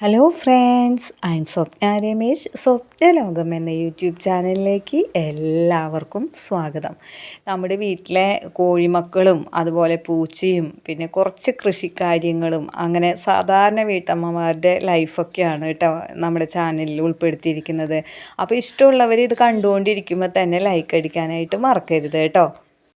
Hello friends I Swapna Ramesh Swapna Lokam എന്ന YouTube ചാനലിലേക്ക് എല്ലാവർക്കും സ്വാഗതം. നമ്മുടെ വീട്ടിലെ കോഴിമക്കളും അതുപോലെ പൂച്ചയും പിന്നെ കുറച്ച് കൃഷിക്കാര്യങ്ങളും അങ്ങനെ സാധാരണ വീട്ടമ്മമാരുടെ ലൈഫൊക്കെയാണ് കേട്ടോ നമ്മുടെ ചാനലിൽ ഉൾപ്പെടുത്തിയിരിക്കുന്നത്. അപ്പോൾ ഇഷ്ടമുള്ളവർ ഇത് കണ്ടുകൊണ്ടിരിക്കുമ്പോൾ തന്നെ ലൈക്ക് അടിക്കാനായിട്ട് മറക്കരുത് കേട്ടോ.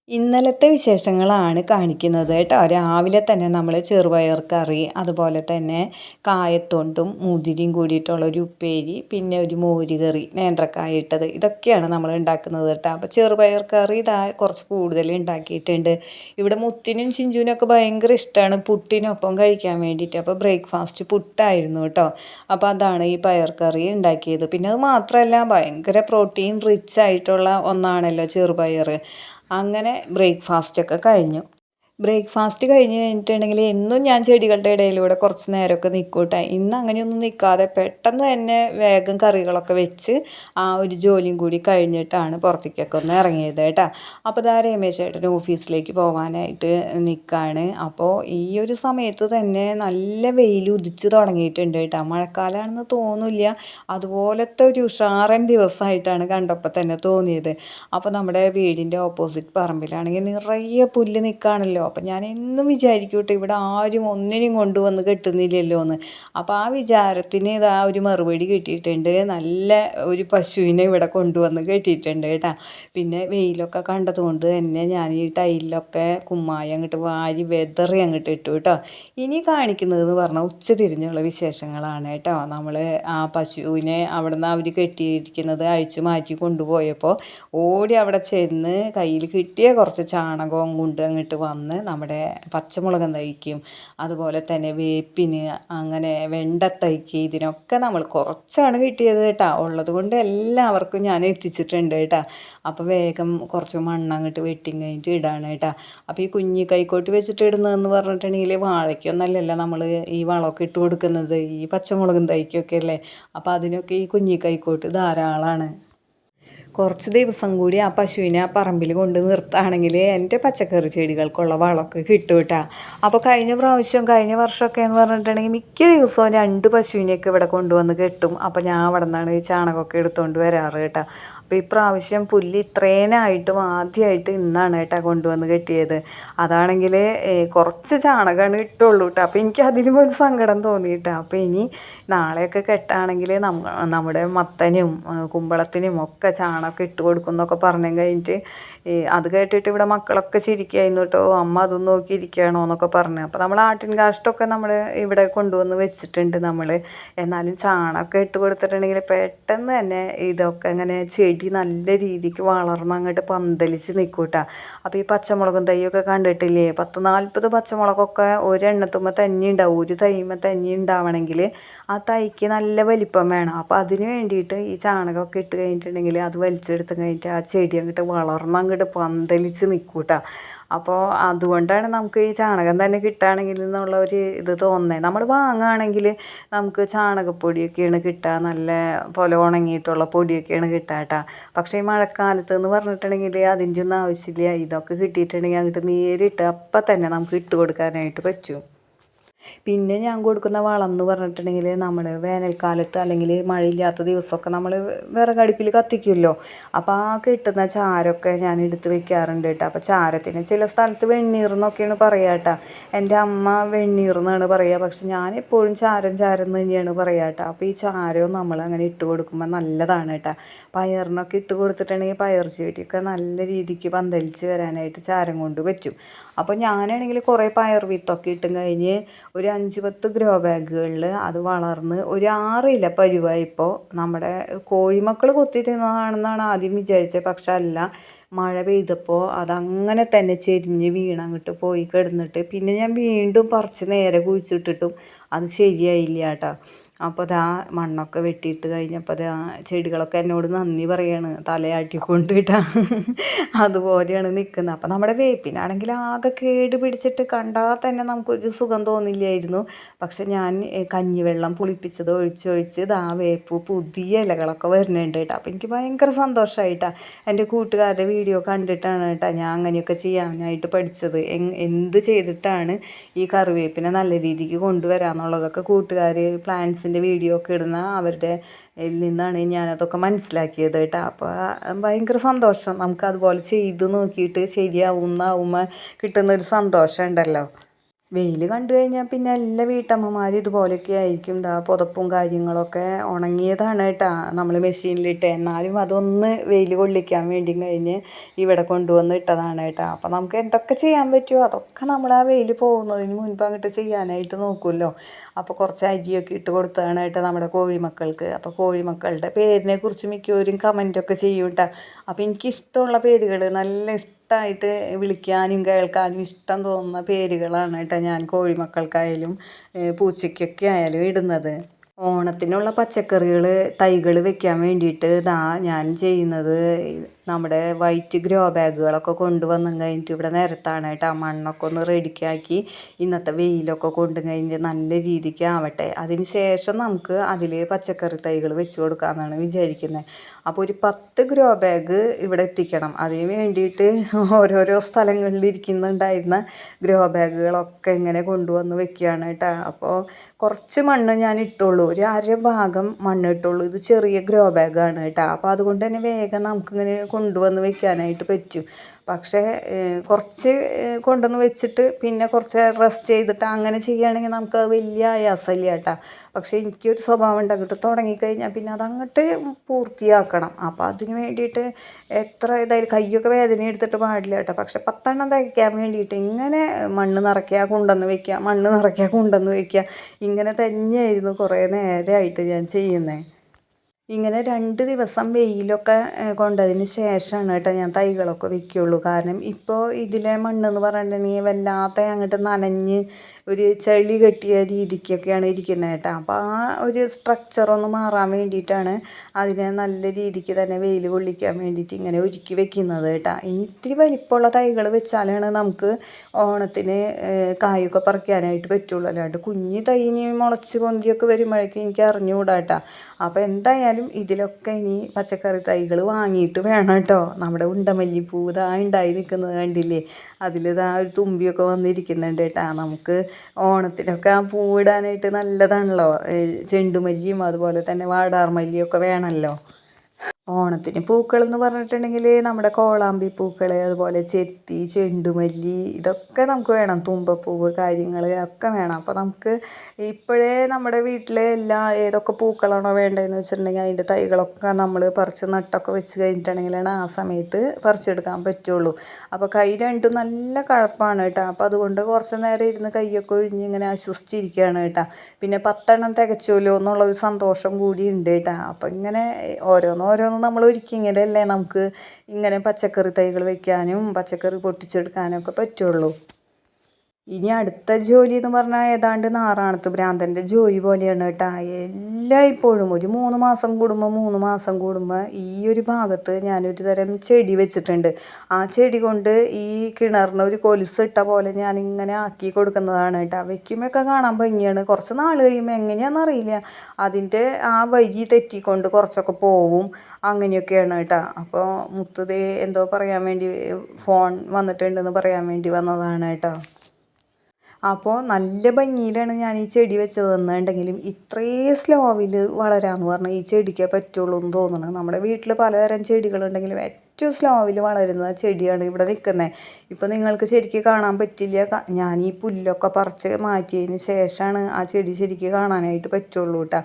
ഇന്നലത്തെ വിശേഷങ്ങളാണ് കാണിക്കുന്നത് കേട്ടോ. രാവിലെ തന്നെ നമ്മൾ ചെറുപയർ കറി അതുപോലെ തന്നെ കായത്തൊണ്ടും മുതിരിയും കൂടിയിട്ടുള്ള ഒരു ഉപ്പേരി പിന്നെ ഒരു മോരുകറി നേന്ത്രക്കായ ഇട്ടത് ഇതൊക്കെയാണ് നമ്മൾ ഉണ്ടാക്കുന്നത് കേട്ടോ. അപ്പോൾ ചെറുപയർ കറി ഇതാ കുറച്ച് കൂടുതൽ ഉണ്ടാക്കിയിട്ടുണ്ട്. ഇവിടെ മുത്തിനും ചിഞ്ചുവിനും ഒക്കെ ഭയങ്കര ഇഷ്ടമാണ് പുട്ടിനൊപ്പം കഴിക്കാൻ വേണ്ടിയിട്ട്. അപ്പോൾ ബ്രേക്ക്ഫാസ്റ്റ് പുട്ടായിരുന്നു കേട്ടോ. അപ്പോൾ അതാണ് ഈ പയർ കറി ഉണ്ടാക്കിയത്. പിന്നെ അത് മാത്രമല്ല ഭയങ്കര പ്രോട്ടീൻ റിച്ച് ആയിട്ടുള്ള ഒന്നാണല്ലോ ചെറുപയർ അങ്ങനെ ബ്രേക്ക്ഫാസ്റ്റൊക്കെ കഴിഞ്ഞു. ബ്രേക്ക്ഫാസ്റ്റ് കഴിഞ്ഞ് കഴിഞ്ഞിട്ടുണ്ടെങ്കിൽ എന്നും ഞാൻ ചെടികളുടെ ഇടയിലൂടെ കുറച്ച് നേരമൊക്കെ നിൽക്കൂട്ടെ ഇന്ന് അങ്ങനെയൊന്നും നിൽക്കാതെ പെട്ടെന്ന് തന്നെ വേഗം കറികളൊക്കെ വെച്ച് ആ ഒരു ജോലിയും കൂടി കഴിഞ്ഞിട്ടാണ് പുറത്തേക്കൊക്കെ ഒന്ന് ഇറങ്ങിയത് കേട്ടോ. അപ്പോൾ ഇതാ രമേശ് ചേട്ടൻ ഓഫീസിലേക്ക് പോകാനായിട്ട് നിൽക്കുകയാണ് അപ്പോൾ ഈ ഒരു സമയത്ത് തന്നെ നല്ല വെയിൽ ഉദിച്ച് തുടങ്ങിയിട്ടുണ്ട് കേട്ടോ. മഴക്കാലമാണെന്ന് തോന്നില്ല അതുപോലത്തെ ഒരു ഉഷാറൻ ദിവസമായിട്ടാണ് കണ്ടപ്പോൾ തന്നെ തോന്നിയത്. അപ്പോൾ നമ്മുടെ വീടിന്റെ ഓപ്പോസിറ്റ് പറമ്പിലാണെങ്കിൽ നിറയെ പുല്ല് നിൽക്കുകയാണല്ലോ. അപ്പം ഞാൻ എന്നും വിചാരിക്കും കേട്ടോ ഇവിടെ ആരും ഒന്നിനും കൊണ്ടുവന്ന് കെട്ടുന്നില്ലല്ലോ എന്ന് അപ്പോൾ ആ വിചാരത്തിന് ഇതാ ഒരു മറുപടി കിട്ടിയിട്ടുണ്ട്. നല്ല ഒരു പശുവിനെ ഇവിടെ കൊണ്ടുവന്ന് കെട്ടിയിട്ടുണ്ട് കേട്ടോ. പിന്നെ വെയിലൊക്കെ കണ്ടതുകൊണ്ട് തന്നെ ഞാൻ ഈ ടൈലിലൊക്കെ കുമ്മായി അങ്ങോട്ട് വാരി വെതറി അങ്ങോട്ട് ഇട്ടു കേട്ടോ ഇനി കാണിക്കുന്നത് എന്ന് പറഞ്ഞാൽ ഉച്ച തിരിഞ്ഞുള്ള വിശേഷങ്ങളാണ് കേട്ടോ. നമ്മൾ ആ പശുവിനെ അവിടെ നിന്ന് അവർ കെട്ടിയിരിക്കുന്നത് അഴിച്ച് മാറ്റി കൊണ്ടുപോയപ്പോൾ ഓടി അവിടെ ചെന്ന് കയ്യിൽ കിട്ടിയ കുറച്ച് ചാണകവും കൊണ്ട് അങ്ങോട്ട് വന്ന് നമ്മുടെ പച്ചമുളക് തയ്ക്കും അതുപോലെ തന്നെ വേപ്പിന് അങ്ങനെ വെണ്ട തയ്ക്ക് ഇതിനൊക്കെ നമ്മൾ കുറച്ചാണ് കിട്ടിയത് കേട്ടോ. ഉള്ളത് കൊണ്ട് എല്ലാവർക്കും ഞാൻ എത്തിച്ചിട്ടുണ്ട് കേട്ടോ. അപ്പോൾ വേഗം കുറച്ച് മണ്ണ് അങ്ങോട്ട് വെട്ടി കഴിഞ്ഞിട്ട് ഇടാണ് കേട്ടോ. അപ്പോൾ ഈ കുഞ്ഞി കൈക്കോട്ട് വെച്ചിട്ട് ഇടുന്നതെന്ന് പറഞ്ഞിട്ടുണ്ടെങ്കിൽ വാഴയ്ക്കൊന്നല്ലല്ല നമ്മൾ ഈ വളമൊക്കെ ഇട്ട് കൊടുക്കുന്നത് ഈ പച്ചമുളകും തൈക്കൊക്കെ അല്ലേ? അപ്പോൾ അതിനൊക്കെ ഈ കുഞ്ഞി കൈക്കോട്ട് ധാരാളമാണ് കുറച്ച് ദിവസം കൂടി ആ പശുവിനെ ആ പറമ്പിൽ കൊണ്ട് നിർത്തുകയാണെങ്കിൽ എന്റെ പച്ചക്കറി ചെടികൾക്കുള്ള വളമൊക്കെ കിട്ടും കേട്ടോ. അപ്പോൾ കഴിഞ്ഞ പ്രാവശ്യം കഴിഞ്ഞ വർഷമൊക്കെ എന്ന് പറഞ്ഞിട്ടുണ്ടെങ്കിൽ മിക്ക ദിവസവും രണ്ട് പശുവിനെയൊക്കെ ഇവിടെ കൊണ്ടുവന്ന് കെട്ടും. അപ്പോൾ ഞാൻ അവിടെ നിന്നാണ് ഈ ചാണകമൊക്കെ എടുത്തുകൊണ്ട് വരാറ് കേട്ടോ. അപ്പോൾ ഇപ്രാവശ്യം പുല്ല് ഇത്രേനായിട്ടും ആദ്യമായിട്ട് ഇന്നാണ് കേട്ടോ കൊണ്ടുവന്ന് കെട്ടിയത്. അതാണെങ്കിൽ കുറച്ച് ചാണകമാണ് ഇട്ടുള്ളൂ കേട്ടോ. അപ്പോൾ എനിക്ക് അതിലും ഒരു സങ്കടം തോന്നി കേട്ടോ. അപ്പോൾ ഇനി നാളെയൊക്കെ കെട്ടാണെങ്കിൽ നമ്മുടെ മത്തനും കുമ്പളത്തിനും ഒക്കെ ചാണകം ഇട്ട് കൊടുക്കും എന്നൊക്കെ പറഞ്ഞു കഴിഞ്ഞിട്ട് അത് കേട്ടിട്ട് ഇവിടെ മക്കളൊക്കെ ചിരിക്കായിരുന്നു കേട്ടോ അമ്മ അതും നോക്കി എന്നൊക്കെ പറഞ്ഞു. അപ്പോൾ നമ്മൾ ആട്ടിൻ കാഷ്ടമൊക്കെ നമ്മൾ ഇവിടെ കൊണ്ടുവന്ന് വെച്ചിട്ടുണ്ട് നമ്മൾ എന്നാലും ചാണകമൊക്കെ ഇട്ട് കൊടുത്തിട്ടുണ്ടെങ്കിൽ പെട്ടെന്ന് തന്നെ ഇതൊക്കെ ഇങ്ങനെ ചെടി നല്ല രീതിക്ക് വളർന്ന് അങ്ങോട്ട് പന്തലിച്ച് നിൽക്കൂട്ടാ അപ്പോൾ ഈ പച്ചമുളകും തൈയൊക്കെ കണ്ടിട്ടില്ലേ? പത്ത് നാൽപ്പത് പച്ചമുളകൊക്കെ ഒരെണ്ണത്തുമ്പോൾ തന്നെ ഉണ്ടാവും ഒരു തൈമ തന്നെ ഉണ്ടാവണമെങ്കിൽ ആ തൈക്ക് നല്ല വലിപ്പം വേണം. അപ്പോൾ അതിന് വേണ്ടിയിട്ട് ഈ ചാണകമൊക്കെ ഇട്ട് കഴിഞ്ഞിട്ടുണ്ടെങ്കിൽ അത് വലിച്ചെടുത്ത് കഴിഞ്ഞിട്ട് ആ ചെടി അങ്ങോട്ട് വളർന്ന് അങ്ങോട്ട് പന്തലിച്ച് നിൽക്കൂട്ടാ അപ്പോൾ അതുകൊണ്ടാണ് നമുക്ക് ഈ ചാണകം തന്നെ കിട്ടുകയാണെങ്കിൽ എന്നുള്ള ഒരു ഇത് തോന്നുന്നത് നമ്മൾ വാങ്ങുകയാണെങ്കിൽ നമുക്ക് ചാണകപ്പൊടിയൊക്കെയാണ് കിട്ടുക നല്ല പോലെ ഉണങ്ങിയിട്ടുള്ള പൊടിയൊക്കെയാണ് കിട്ടുക കേട്ടോ പക്ഷേ ഈ മഴക്കാലത്ത് എന്ന് പറഞ്ഞിട്ടുണ്ടെങ്കിൽ അതിന്റെ ഒന്നും ആവശ്യമില്ല. ഇതൊക്കെ കിട്ടിയിട്ടുണ്ടെങ്കിൽ അങ്ങോട്ട് നേരിട്ട് അപ്പം തന്നെ നമുക്ക് ഇട്ട് കൊടുക്കാനായിട്ട് പറ്റും. പിന്നെ ഞാൻ കൊടുക്കുന്ന വളം എന്ന് പറഞ്ഞിട്ടുണ്ടെങ്കിൽ നമ്മൾ വേനൽക്കാലത്ത് അല്ലെങ്കിൽ മഴയില്ലാത്ത ദിവസമൊക്കെ നമ്മൾ വിറകടുപ്പിൽ കത്തിക്കുമല്ലോ. അപ്പോൾ ആ കിട്ടുന്ന ചാരമൊക്കെ ഞാൻ എടുത്ത് വെക്കാറുണ്ട് കേട്ടോ. അപ്പോൾ ചാരത്തിന് ചില സ്ഥലത്ത് വെണ്ണീർ എന്നൊക്കെയാണ് പറയുക കേട്ടോ. എന്റെ അമ്മ വെണ്ണീർ എന്നാണ് പറയുക. പക്ഷെ ഞാൻ എപ്പോഴും ചാരം ചാരം എന്ന് തന്നെയാണ് പറയുക കേട്ടോ. അപ്പോൾ ഈ ചാരവും നമ്മൾ അങ്ങനെ ഇട്ട് കൊടുക്കുമ്പോൾ നല്ലതാണ് കേട്ടോ. പയറിനൊക്കെ ഇട്ട് കൊടുത്തിട്ടുണ്ടെങ്കിൽ പയർ ചെടിയൊക്കെ നല്ല രീതിക്ക് പന്തലിച്ച് വരാനായിട്ട് ചാരം കൊണ്ട് പറ്റും. അപ്പോൾ ഞാനാണെങ്കിൽ കുറേ പയർ വിത്തൊക്കെ ഇട്ടും കഴിഞ്ഞ് ഒരു അഞ്ച് പത്ത് ഗ്രോ ബാഗുകളിൽ അത് വളർന്ന് ഒരു ആറ് ഇല പരുവായപ്പോൾ നമ്മുടെ കോഴിമക്കൾ കൊത്തിയിരുന്നതാണെന്നാണ് ആദ്യം വിചാരിച്ചത്. പക്ഷെ അല്ല മഴ പെയ്തപ്പോൾ അതങ്ങനെ തന്നെ ചെരിഞ്ഞ് വീണങ്ങോട്ട് പോയി കിടന്നിട്ട് പിന്നെ ഞാൻ വീണ്ടും കുറച്ച് നേരെ കുഴിച്ചിട്ടിട്ടും അത് ശരിയായില്ല കേട്ടോ. അപ്പോൾ ആ മണ്ണൊക്കെ വെട്ടിയിട്ട് കഴിഞ്ഞപ്പോൾ ആ ചെടികളൊക്കെ എന്നോട് നന്ദി പറയാണ്. തലയാട്ടിക്കൊണ്ട് ഇട്ടാ അതുപോലെയാണ് നിൽക്കുന്നത് അപ്പോൾ നമ്മുടെ വേപ്പിനാണെങ്കിൽ ആകെ കേട് പിടിച്ചിട്ട് കണ്ടാൽ തന്നെ നമുക്കൊരു സുഖം തോന്നില്ലായിരുന്നു. പക്ഷെ ഞാൻ കഞ്ഞിവെള്ളം പുളിപ്പിച്ചത് ഒഴിച്ചൊഴിച്ച് ദാ വേപ്പ് പുതിയ ഇലകളൊക്കെ വരുന്നുണ്ട് കേട്ടോ. അപ്പോൾ എനിക്ക് ഭയങ്കര സന്തോഷമായിട്ടാണ് എന്റെ കൂട്ടുകാരുടെ വീഡിയോ കണ്ടിട്ടാണ് കേട്ടോ ഞാൻ അങ്ങനെയൊക്കെ ചെയ്യാനായിട്ട് പഠിച്ചത്. എന്ത് ചെയ്തിട്ടാണ് ഈ കറിവേപ്പിനെ നല്ല രീതിക്ക് കൊണ്ടുവരാമെന്നുള്ളതൊക്കെ കൂട്ടുകാർ പ്ലാന്റ്സ് ഡാൻസിന്റെ വീഡിയോ ഒക്കെ ഇടുന്ന അവരുടെ നിന്നാണ് ഞാനതൊക്കെ മനസ്സിലാക്കിയത് കേട്ടോ. അപ്പോൾ ഭയങ്കര സന്തോഷം. നമുക്ക് അതുപോലെ ചെയ്ത് നോക്കിയിട്ട് ശരിയാവുന്നാവുമ്പോൾ കിട്ടുന്നൊരു സന്തോഷം ഉണ്ടല്ലോ വെയിൽ കണ്ടു കഴിഞ്ഞാൽ പിന്നെ എല്ലാ വീട്ടമ്മമാരും ഇതുപോലെയൊക്കെ ആയിരിക്കും. ദാ പുതപ്പും കാര്യങ്ങളൊക്കെ ഉണങ്ങിയതാണ് കേട്ടാ. നമ്മൾ മെഷീനിലിട്ട് എന്നാലും അതൊന്ന് വെയിൽ കൊള്ളിക്കാൻ വേണ്ടി കഴിഞ്ഞ് ഇവിടെ കൊണ്ടുവന്ന് ഇട്ടതാണ് കേട്ടാ. അപ്പം നമുക്ക് എന്തൊക്കെ ചെയ്യാൻ പറ്റുമോ അതൊക്കെ നമ്മൾ ആ വെയിൽ പോകുന്നതിന് മുൻപ് അങ്ങോട്ട് ചെയ്യാനായിട്ട് നോക്കുമല്ലോ അപ്പോൾ കുറച്ച് അരിയൊക്കെ ഇട്ട് കൊടുത്തതാണ് കേട്ടോ നമ്മുടെ കോഴിമക്കൾക്ക്. അപ്പോൾ കോഴിമക്കളുടെ പേരിനെ കുറിച്ച് മിക്കവരും കമന്റൊക്കെ ചെയ്യും കേട്ടോ. അപ്പോൾ എനിക്കിഷ്ടമുള്ള പേരുകൾ നല്ല ഇഷ്ടമായിട്ട് വിളിക്കാനും കേൾക്കാനും ഇഷ്ടം തോന്നുന്ന പേരുകളാണ് കേട്ടോ ഞാൻ കോഴിമക്കൾക്കായാലും പൂച്ചയ്ക്കൊക്കെ ആയാലും ഇടുന്നത്. ഓണത്തിനുള്ള പച്ചക്കറികൾ തൈകൾ വെക്കാൻ വേണ്ടിയിട്ട് ഇതാ ഞാൻ ചെയ്യുന്നത്. നമ്മുടെ വൈറ്റ് ഗ്രോ ബാഗുകളൊക്കെ കൊണ്ടുവന്നു കഴിഞ്ഞിട്ട് ഇവിടെ നിരത്താനായിട്ട് ആ മണ്ണൊക്കെ ഒന്ന് റെഡിക്കാക്കി ഇന്നത്തെ വെയിലൊക്കെ കൊണ്ടു കഴിഞ്ഞ് നല്ല രീതിക്ക് ആവട്ടെ. അതിന് ശേഷം നമുക്ക് അതിൽ പച്ചക്കറി തൈകൾ വെച്ച് കൊടുക്കാമെന്നാണ് വിചാരിക്കുന്നത് അപ്പോൾ ഒരു പത്ത് ഗ്രോ ബാഗ് ഇവിടെ എത്തിക്കണം. അതിന് വേണ്ടിയിട്ട് ഓരോരോ സ്ഥലങ്ങളിൽ ഇരിക്കുന്നുണ്ടായിരുന്ന ഗ്രോ ബാഗുകളൊക്കെ ഇങ്ങനെ കൊണ്ടുവന്ന് വെക്കുകയാണ് കേട്ടോ. അപ്പോൾ കുറച്ച് മണ്ണ് ഞാൻ ഇട്ടുള്ളൂ. ഒരു അര ഭാഗം മണ്ണ് ഇട്ടുള്ളൂ. ഇത് ചെറിയ ഗ്രോ ബാഗാണ് കേട്ടോ. അപ്പോൾ അതുകൊണ്ട് തന്നെ വേഗം നമുക്കിങ്ങനെ കൊണ്ടുവന്ന് വെക്കാനായിട്ട് പറ്റും. പക്ഷേ കുറച്ച് കൊണ്ടുവന്ന് വെച്ചിട്ട് പിന്നെ കുറച്ച് റെസ്റ്റ് ചെയ്തിട്ട് അങ്ങനെ ചെയ്യുകയാണെങ്കിൽ നമുക്ക് വലിയ ആയാസമില്ല കേട്ടോ. പക്ഷേ എനിക്കൊരു സ്വഭാവം ഉണ്ട്. അങ്ങോട്ട് തുടങ്ങിക്കഴിഞ്ഞാൽ പിന്നെ അതങ്ങോട്ട് പൂർത്തിയാക്കണം. അപ്പോൾ അതിന് വേണ്ടിയിട്ട് എത്ര ഇതായാലും കയ്യൊക്കെ വേദന എടുത്തിട്ട് പാടില്ല കേട്ടോ. പക്ഷെ പത്തെണ്ണം തയ്ക്കാൻ വേണ്ടിയിട്ട് ഇങ്ങനെ മണ്ണ് നിറയ്ക്കുക കൊണ്ടുവന്ന് വെക്കുക മണ്ണ് നിറയ്ക്കുക കൊണ്ടുവന്ന് വെക്കുക ഇങ്ങനെ തന്നെയായിരുന്നു കുറേ നേരമായിട്ട് ഞാൻ ചെയ്യുന്നത് ഇങ്ങനെ രണ്ട് ദിവസം വെയിലൊക്കെ കൊണ്ടതിന് ശേഷമാണ് കേട്ടോ ഞാൻ തൈകളൊക്കെ വെക്കുകയുള്ളൂ കാരണം ഇപ്പോൾ ഇതിലെ മണ്ണെന്ന് പറഞ്ഞിട്ടുണ്ടെങ്കിൽ വല്ലാത്ത അങ്ങോട്ട് നനഞ്ഞ് ഒരു ചെളി കെട്ടിയ രീതിക്കൊക്കെയാണ് ഇരിക്കുന്നത് കേട്ടോ. അപ്പോൾ ആ ഒരു സ്ട്രക്ചർ ഒന്ന് മാറാൻ വേണ്ടിയിട്ടാണ് അതിനെ നല്ല രീതിക്ക് തന്നെ വെയിൽ കൊള്ളിക്കാൻ വേണ്ടിയിട്ട് ഇങ്ങനെ ഒരുക്കി വെക്കുന്നത് കേട്ടോ. ഇനി ഇത്തിരി വലിപ്പമുള്ള തൈകൾ വെച്ചാലാണ് നമുക്ക് ഓണത്തിന് കായൊക്കെ പറിക്കാനായിട്ട് പറ്റുള്ളൂ. അല്ലാണ്ട് കുഞ്ഞ് തൈനി മുളച്ച് പൊന്തിയൊക്കെ വരുമ്പോഴേക്കും എനിക്ക് അറിഞ്ഞുകൂടാ കേട്ടോ. അപ്പോൾ എന്തായാലും ഇതിലൊക്കെ ഇനി പച്ചക്കറി തൈകൾ വാങ്ങിയിട്ട് വേണം കേട്ടോ. നമ്മുടെ ഉണ്ടമല്ലിപ്പൂ ഇതാ ഉണ്ടായി നിൽക്കുന്നത് കണ്ടില്ലേ? അതിൽ ഇതാ ഒരു തുമ്പിയൊക്കെ വന്നിരിക്കുന്നുണ്ട് കേട്ടോ. നമുക്ക് ഓണത്തിനൊക്കെ ആ പൂവിടാനായിട്ട് നല്ലതാണല്ലോ. ചെണ്ടുമല്ലിയും അതുപോലെ തന്നെ വാടാർമല്ലിയൊക്കെ വേണമല്ലോ. ഓണത്തിന് പൂക്കൾ എന്ന് പറഞ്ഞിട്ടുണ്ടെങ്കിൽ നമ്മുടെ കോളാമ്പി പൂക്കൾ അതുപോലെ ചെത്തി ചെണ്ടുമല്ലി ഇതൊക്കെ നമുക്ക് വേണം. തുമ്പപ്പൂവ് കാര്യങ്ങൾ ഒക്കെ വേണം. അപ്പോൾ നമുക്ക് ഇപ്പോഴേ നമ്മുടെ വീട്ടിലെ എല്ലാ ഏതൊക്കെ പൂക്കളാണോ വേണ്ടതെന്ന് വെച്ചിട്ടുണ്ടെങ്കിൽ അതിന്റെ തൈകളൊക്കെ നമ്മൾ പറിച്ച് നട്ടൊക്കെ വെച്ച് കഴിഞ്ഞിട്ടുണ്ടെങ്കിലാണ് ആ സമയത്ത് പറിച്ചെടുക്കാൻ പറ്റുള്ളൂ. അപ്പോൾ കൈ രണ്ടും നല്ല കഴപ്പാണ് കേട്ടോ. അപ്പോൾ അതുകൊണ്ട് കുറച്ച് നേരം ഇരുന്ന് കൈയൊക്കെ ഒഴിഞ്ഞ് ഇങ്ങനെ ആശ്വസിച്ചിരിക്കുകയാണ് കേട്ടോ. പിന്നെ പത്തെണ്ണം എന്നുള്ള എന്നുള്ളൊരു സന്തോഷം കൂടി ഉണ്ട് കേട്ടോ. അപ്പോൾ ഇങ്ങനെ ഓരോന്നോരോന്ന് നമ്മൾ ഒരുക്കിയെങ്കിലല്ലേ നമുക്ക് ഇങ്ങനെ പച്ചക്കറി തൈകൾ വെക്കാനും പച്ചക്കറി പൊട്ടിച്ചെടുക്കാനും ഒക്കെ പറ്റുള്ളൂ ഇനി അടുത്ത ജോലി എന്ന് പറഞ്ഞാൽ ഏതാണ്ട് നാറാണത്ത് ഭ്രാന്തന്റെ ജോലി പോലെയാണ് കേട്ടോ. എല്ലായ്പ്പോഴും ഒരു മൂന്ന് മാസം കൂടുമ്പോൾ മൂന്ന് മാസം കൂടുമ്പോൾ ഈ ഒരു ഭാഗത്ത് ഞാനൊരു തരം ചെടി വെച്ചിട്ടുണ്ട്. ആ ചെടി കൊണ്ട് ഈ കിണറിന് ഒരു കൊലുസ് ഇട്ട പോലെ ഞാനിങ്ങനെ ആക്കി കൊടുക്കുന്നതാണ് കേട്ടോ. വയ്ക്കുമ്പോഴൊക്കെ കാണാൻ ഭംഗിയാണ്. കുറച്ച് നാൾ കഴിയുമ്പോൾ എങ്ങനെയാണെന്ന് അറിയില്ല. അതിന്റെ ആ വഴി തെറ്റിക്കൊണ്ട് കുറച്ചൊക്കെ പോവും. അങ്ങനെയൊക്കെയാണ് കേട്ടോ. അപ്പോൾ മുത്തതേ എന്തോ പറയാൻ വേണ്ടി ഫോൺ വന്നിട്ടുണ്ടെന്ന് പറയാൻ വേണ്ടി വന്നതാണ് കേട്ടോ. അപ്പോൾ നല്ല ഭംഗിയിലാണ് ഞാൻ ഈ ചെടി വെച്ചത്. എന്നുണ്ടെങ്കിലും ഇത്രയും സ്ലോവിൽ വളരാമെന്ന് പറഞ്ഞാൽ ഈ ചെടിക്കേ പറ്റുള്ളൂ എന്ന് തോന്നുന്നു നമ്മുടെ വീട്ടിൽ പലതരം ചെടികളുണ്ടെങ്കിലും ഏറ്റവും സ്ലോവിൽ വളരുന്ന ചെടിയാണ് ഇവിടെ നിൽക്കുന്നത് ഇപ്പോൾ നിങ്ങൾക്ക് ശരിക്കും കാണാൻ പറ്റില്ല. ഞാൻ ഈ പുല്ലൊക്കെ പറിച്ച് മാറ്റിയതിന് ശേഷമാണ് ആ ചെടി ശരിക്കും കാണാനായിട്ട് പറ്റുള്ളൂ കേട്ടോ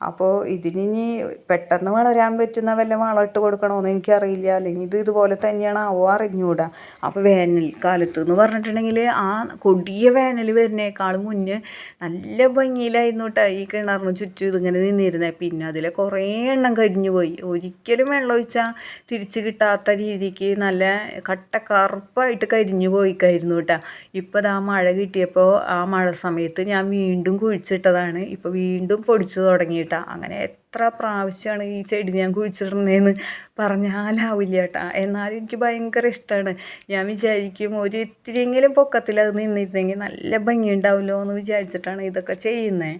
അപ്പോൾ ഇതിനി പെട്ടെന്ന് വളരാൻ പറ്റുന്ന വല്ല വളമിട്ട് കൊടുക്കണമെന്ന് എനിക്കറിയില്ല. അല്ലെങ്കിൽ ഇത് ഇതുപോലെ തന്നെയാണ് ആവോ അറിഞ്ഞുകൂടാ അപ്പോൾ വേനൽക്കാലത്ത് എന്ന് പറഞ്ഞിട്ടുണ്ടെങ്കിൽ ആ കൊടിയ വേനൽ വരുന്നേക്കാളും മുന്നേ നല്ല ഭംഗിയിലായിരുന്നു കേട്ടോ ഈ കിണറിന് ചുറ്റും ഇതിങ്ങനെ നിന്നിരുന്നത് പിന്നെ അതിലെ കുറേ എണ്ണം കരിഞ്ഞു പോയി. ഒരിക്കലും വെള്ളം ഒഴിച്ചാൽ തിരിച്ച് കിട്ടാത്ത രീതിക്ക് നല്ല കട്ട കറുപ്പായിട്ട് കരിഞ്ഞു പോയിക്കായിരുന്നു കേട്ടോ ഇപ്പോൾ ആ മഴ കിട്ടിയപ്പോൾ ആ മഴ സമയത്ത് ഞാൻ വീണ്ടും കുഴിച്ചിട്ടതാണ്. ഇപ്പോൾ വീണ്ടും പൊടിച്ചു തുടങ്ങി കേട്ടോ അങ്ങനെ എത്ര പ്രാവശ്യമാണ് ഈ ചെടി ഞാൻ കുഴിച്ചിടുന്നതെന്ന് പറഞ്ഞാലാവില്ല കേട്ടാ. എന്നാലും എനിക്ക് ഭയങ്കര ഇഷ്ടമാണ് ഞാൻ വിചാരിക്കും ഒരു ഇത്തിരിയെങ്കിലും പൊക്കത്തിൽ അത് നിന്നിരുന്നെങ്കിൽ നല്ല ഭംഗി ഉണ്ടാവില്ലോ എന്ന് വിചാരിച്ചിട്ടാണ് ഇതൊക്കെ ചെയ്യുന്നത്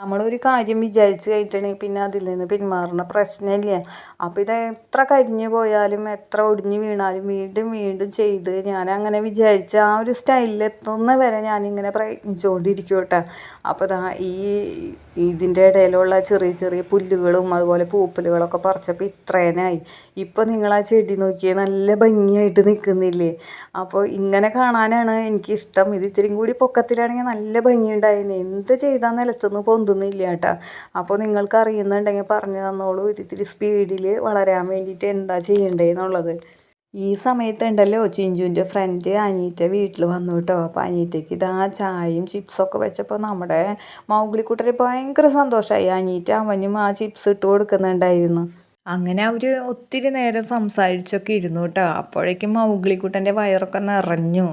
നമ്മളൊരു കാര്യം വിചാരിച്ച് കഴിഞ്ഞിട്ടുണ്ടെങ്കിൽ പിന്നെ അതിൽ നിന്ന് പിന്മാറുന്ന പ്രശ്നമില്ല. അപ്പോൾ ഇത് എത്ര കരിഞ്ഞു പോയാലും എത്ര ഒടിഞ്ഞു വീണാലും വീണ്ടും വീണ്ടും ചെയ്ത് ഞാൻ അങ്ങനെ വിചാരിച്ച ആ ഒരു സ്റ്റൈലിൽ എത്തുന്ന വരെ ഞാനിങ്ങനെ പ്രയത്നിച്ചുകൊണ്ടിരിക്കും കേട്ടോ അപ്പോൾ ദാ ഈ ഇതിന്റെ ഇടയിലുള്ള ചെറിയ ചെറിയ പുല്ലുകളും അതുപോലെ പൂപ്പലുകളൊക്കെ പറിച്ചപ്പോൾ ഇത്രേനായി. ഇപ്പോൾ നിങ്ങൾ ആ ചെടി നോക്കിയാൽ നല്ല ഭംഗിയായിട്ട് നിൽക്കുന്നില്ലേ? അപ്പോൾ ഇങ്ങനെ കാണാനാണ് എനിക്കിഷ്ടം. ഇത് ഇത്തിരിയും കൂടി പൊക്കത്തിലാണെങ്കിൽ നല്ല ഭംഗിയുണ്ടായിരുന്നു എന്ത് ചെയ്താൽ നിലത്തുനിന്ന് പൊന്തുന്നില്ല കേട്ടോ. അപ്പോൾ നിങ്ങൾക്ക് അറിയുന്നുണ്ടെങ്കിൽ പറഞ്ഞു തന്നോളൂ. ഇത് ഇത്തിരി സ്പീഡിൽ വളരാൻ വേണ്ടിയിട്ട് എന്താ ചെയ്യേണ്ടതെന്നുള്ളത് ഈ സമയത്ത് ഉണ്ടല്ലോ ചിഞ്ചുവിന്റെ ഫ്രണ്ട് അനീറ്റ വീട്ടിൽ വന്നു കേട്ടോ. അപ്പോൾ അനീറ്റയ്ക്ക് ഇതാ ചായയും ചിപ്സൊക്കെ വെച്ചപ്പോൾ നമ്മുടെ മൗഗ്ലിക്കുട്ടർ ഭയങ്കര സന്തോഷമായി അനീറ്റ അവനും ആ ചിപ്സ് ഇട്ട് കൊടുക്കുന്നുണ്ടായിരുന്നു. അങ്ങനെ അവർ ഒത്തിരി നേരം സംസാരിച്ചൊക്കെ ഇരുന്നു കേട്ടോ അപ്പോഴേക്കും മൗഗ്ലിക്കുട്ടന്റെ വയറൊക്കെ നിറഞ്ഞു.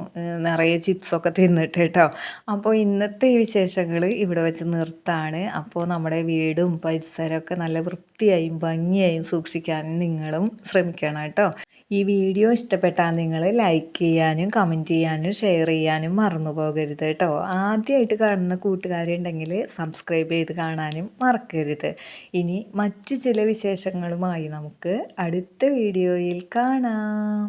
നിറയെ ചിപ്സൊക്കെ തിന്നിട്ട് കേട്ടോ അപ്പോൾ ഇന്നത്തെ വിശേഷങ്ങൾ ഇവിടെ വെച്ച് നിർത്താണ്. അപ്പോൾ നമ്മുടെ വീടും പരിസരമൊക്കെ നല്ല വൃത്തിയായും ഭംഗിയായും സൂക്ഷിക്കാൻ നിങ്ങളും ശ്രമിക്കണം കേട്ടോ ഈ വീഡിയോ ഇഷ്ടപ്പെട്ടാൽ നിങ്ങൾ ലൈക്ക് ചെയ്യാനും കമന്റ് ചെയ്യാനും ഷെയർ ചെയ്യാനും മറന്നു പോകരുത് കേട്ടോ. ആദ്യമായിട്ട് കാണുന്ന കൂട്ടുകാരുണ്ടെങ്കിൽ സബ്സ്ക്രൈബ് ചെയ്ത് കാണാനും മറക്കരുത്. ഇനി മറ്റു ചില വിശേഷങ്ങളുമായി നമുക്ക് അടുത്ത വീഡിയോയിൽ കാണാം.